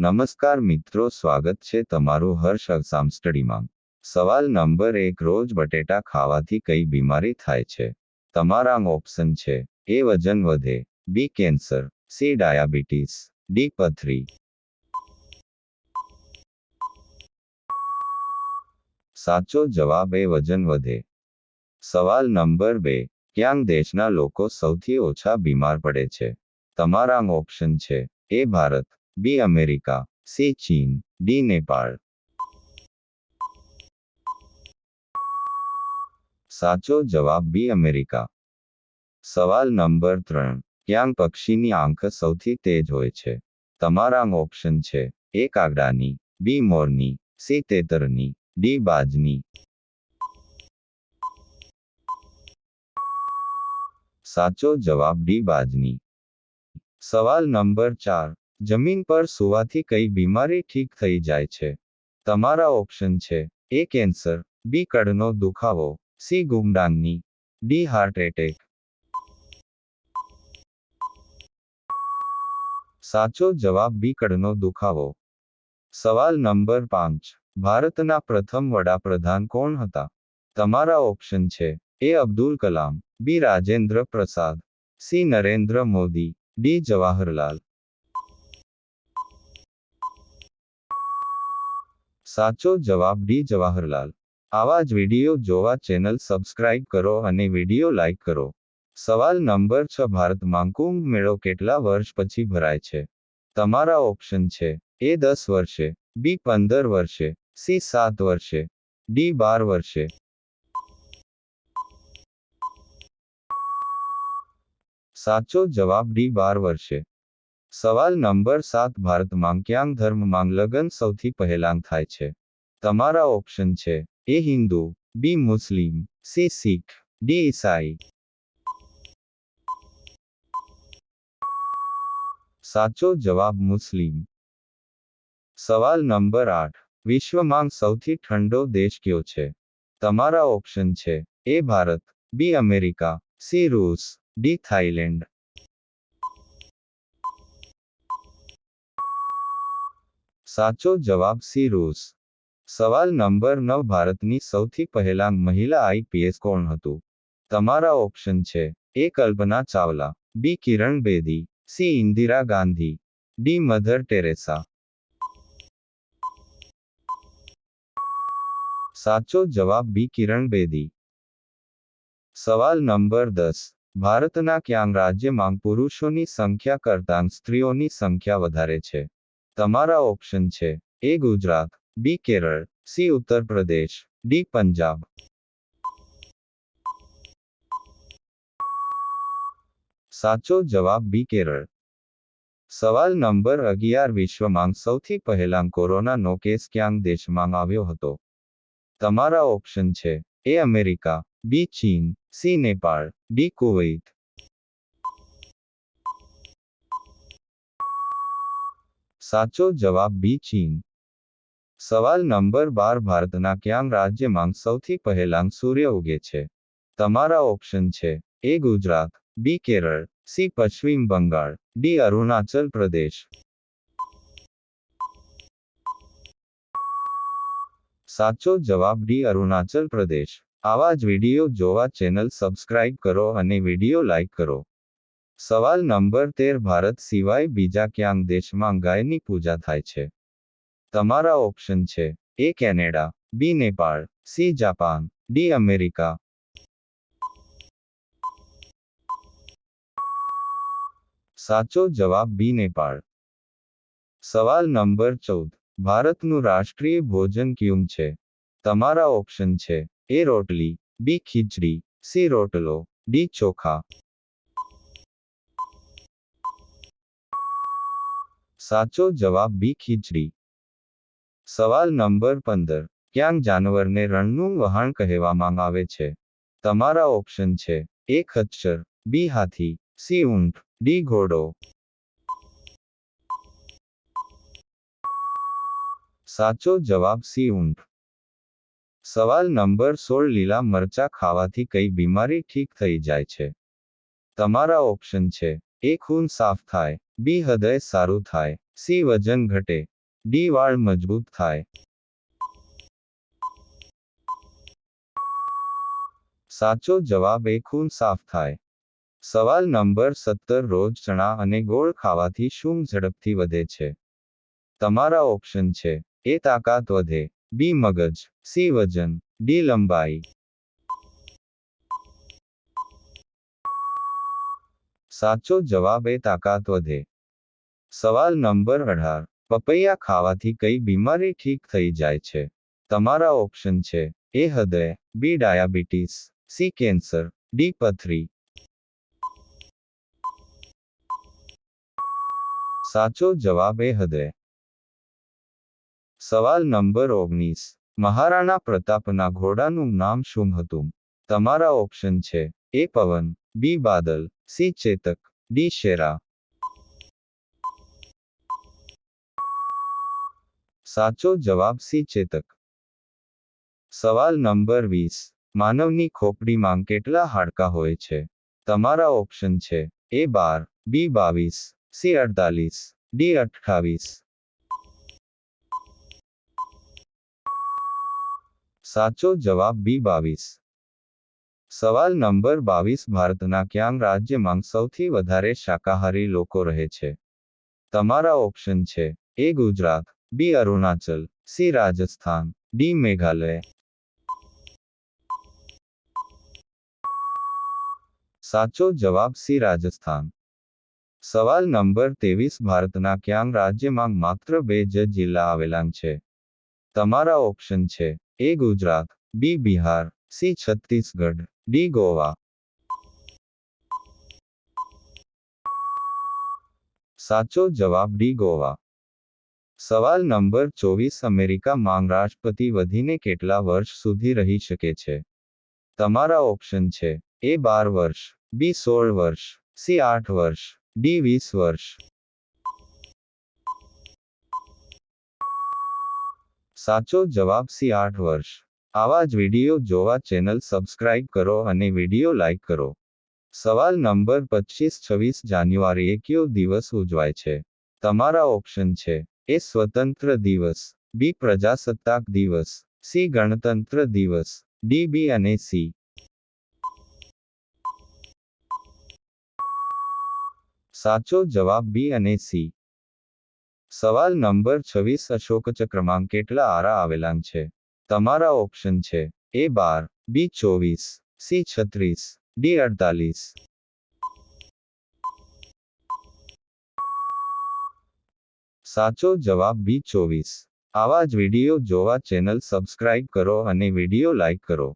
નમસ્કાર મિત્રો, સ્વાગત છે તમારું હર્ષ અક્ષામ સ્ટડીમાં. સવાલ નંબર એક, રોજ બટેટા ખાવાથી કઈ બીમારી થાય છે? તમારા ઓપ્શન છે એ વજન વધે, B cancer, C diabetes, D પથરી. સાચો જવાબ એ વજન વધે. સવાલ નંબર બે, ક્યાંક દેશના લોકો સૌથી ઓછા બીમાર પડે છે? તમારા ઓપ્શન છે A Bharat. B America C ચીન ડી નેપાળ સાચો જવાબ બી અમેરિકા સવાલ નંબર ત્રણ. ક્યાંક પક્ષીની આંખ સૌથી તેજ હોય છે? તમારા ઓપ્શન છે. એ કાગડાની બી મોરની સી તેતરની ડી બાજની. સાચો જવાબ ડી બાજની. સવાલ નંબર ચાર. જમીન પર સુવાથી કઈ બીમારી ઠીક થઈ જાય છે? તમારા ઓપ્શન છે એ કેન્સર, બી કડનો દુખાવો, સી ગુમડાંગની, ડી હાર્ટ એટેક. સાચો જવાબ બી કડનો દુખાવો. સવાલ નંબર પાંચ. ભારતના પ્રથમ વડાપ્રધાન કોણ હતા? તમારા ઓપ્શન છે એ Abdul Kalam, B Rajendra Prasad, C Narendra Modi, D Jawaharlal. સાચો જવાબ ડી જવાહરલાલ. આવા જ વીડિયો જોવા ચેનલ સબસ્ક્રાઇબ કરો અને વીડિયો લાઇક કરો. સવાલ નંબર છ, ભારતમાં કુંભ મેળો કેટલા વર્ષ પછી ભરાય છે? તમારા ઓપ્શન છે એ દસ વર્ષે, બી પંદર વર્ષે, સી સાત વર્ષે, ડી બાર વર્ષે. સાચો જવાબ ડી બાર વર્ષે. સવાલ નંબર સાત, ભારતમાં ક્યાં ધર્મમાં લગ્ન સૌથી પહેલાં થાય છે? તમારા ઓપ્શન છે A Hindu, B Muslim, C Sikh, D ઈસાઈ. સાચો જવાબ મુસ્લિમ. સવાલ નંબર આઠ, વિશ્વમાં સૌથી ઠંડો દેશ કયો છે? તમારા ઓપ્શન છે A Bharat, B America, C રૂસ, D Thailand સાચો જવાબ સી રોઝ. સવાલ નંબર નવ, ભારતની સૌથી પહેલા મહિલા આઈપીએસ કોણ હતું? તમારા ઓપ્શન છે A Kalpana Chawla, B Kiran Bedi, C Indira Gandhi, D Mother Teresa. સાચો જવાબ બી કિરણ બેદી. સવાલ નંબર દસ, ભારતના ક્યાંગ રાજ્યમાં પુરુષોની સંખ્યા કરતાં સ્ત્રીઓની સંખ્યા વધારે છે? તમારા ઓપ્શન છે. A Gujarat B Kerala C Uttar Pradesh D Punjab. સાચો જવાબ બી કેરળ. સવાલ નંબર અગિયાર વિશ્વમાં સૌથી પહેલાં કોરોનાનો કેસ ક્યાંક દેશમાં આવ્યો હતો? તમારા ઓપ્શન છે. એ અમેરિકા બી ચીન સી નેપાળ ડી કુવૈત. સાચો જવાબ બી ચીન. સવાલ નંબર બાર, ભારતના ક્યાંક રાજ્યમાં સૌથી પહેલાં સૂર્ય ઉગે છે? તમારા ઓપ્શન છે A Gujarat, B Kerala, C Paschim Bangal, D Arunachal Pradesh. સાચો જવાબ ડી અરુણાચલ પ્રદેશ. આવા જ વીડિયો જોવા ચેનલ સબસ્ક્રાઇબ કરો અને વીડિયો લાઇક કરો. સવાલ નંબર તેર, ભારત સિવાય બીજા ક્યાંક દેશમાં ગાયની પૂજા થાય છે? તમારા ઓપ્શન છે A Canada, B Nepal, C Japan, D America. સાચો જવાબ બી નેપાળ. સવાલ નંબર ચૌદ, ભારતનું રાષ્ટ્રીય ભોજન ક્યુમ છે? તમારા ઓપ્શન છે એ રોટલી, બી ખીચડી, સી રોટલો, ડી ચોખા. સાચો જવાબ બી ખીચડી. સવાલ નંબર પંદર. ક્યાંક જાનવરને રણનું વહાણ કહેવામાં આવે છે? તમારા ઓપ્શન છે એ ખચ્ચર, બી હાથી, સી ઊંટ, ડી ઘોડો. સાચો જવાબ સી ઊંટ. સવાલ નંબર સોળ લીલા મરચા ખાવાથી કઈ બીમારી ઠીક થઈ જાય છે? તમારા ઓપ્શન છે એ ખૂન સાફ થાય, બી હૃદય સારું થાય, સી વજન ઘટે, ડી વાળ મજબૂત થાય. સાચો જવાબ એ ખૂન સાફ થાય. સવાલ નંબર સત્તર રોજ ચણા અને ગોળ ખાવાથી શું ઝડપથી વધે છે? તમારા ઓપ્શન છે, એ તાકાત વધે, બી મગજ, સી વજન, ડી લંબાઈ. સાચો જવાબ એ તાકાત વધે. સવાલ નંબર અઢાર. પપૈયા ખાવાથી કઈ બીમારી ઠીક થઈ જાય છે? તમારા ઓપ્શન છે એ હૃદય, B diabetes, C cancer, D પથરી. સાચો જવાબ એ હૃદય. સવાલ નંબર ઓગણીસ. મહારાણા પ્રતાપના ઘોડાનું નામ શું હતું? તમારા ઓપ્શન છે A Pavan. B Badal C Chetak D Shera સાચો જવાબ સી ચેતક સવાલ નંબર વીસ માનવની ખોપડીમાં કેટલા હાડકાં હોય છે? તમારા ઓપ્શન છે એ બાર બી બાવીસ સી અડતાલીસ ડી અઠાવીસ સાચો જવાબ બી બાવીસ. સવાલ નંબર બાવીસ, ભારતના ક્યાં રાજ્યમાં સૌથી વધારે શાકાહારી લોકો રહે છે? તમારા ઓપ્શન છે A Gujarat, B Arunachal, C Rajasthan, D Meghalaya. સાચો જવાબ સી રાજસ્થાન. સવાલ નંબર ત્રેવીસ, ભારતના ક્યાં રાજ્યમાં માત્ર બે જ જિલ્લા આવેલા છે? તમારા ઓપ્શન છે A Gujarat, B Bihar C Chhattisgarh D Goa સાચો જવાબ ડી ગોવા સવાલ નંબર ચોવીસ અમેરિકામાં રાષ્ટ્રપતિ વધીને કેટલા વર્ષ સુધી રહી શકે છે? તમારા ઓપ્શન છે એ બાર વર્ષ, બી સોળ વર્ષ, સી આઠ વર્ષ, ડી વીસ વર્ષ. સાચો જવાબ સી આઠ વર્ષ. આવા જ વીડિયો જોવા ચેનલ સબસ્ક્રાઇબ કરો અને વીડિયો લાઇક કરો. સવાલ નંબર પચીસ છવ્વીસ જાન્યુઆરીએ કયો દિવસ ઉજવાય છે? તમારા ઓપ્શન છે. એ સ્વતંત્ર દિવસ. બી પ્રજાસત્તાક દિવસ. સી ગણતંત્ર દિવસ. ડી, બી અને સી. સાચો જવાબ બી અને સી. સવાલ નંબર છવ્વીસ અશોક ચક્રમાંક કેટલા આરા આવેલા છે? તમારા ઓપ્શન છે એ બાર, બી ચોવીસ, સી છત્રીસ, ડી અડતાલીસ. સાચો જવાબ બી ચોવીસ. આવા જ વિડિયો જોવા ચેનલ સબસ્ક્રાઇબ કરો અને વીડિયો લાઇક કરો.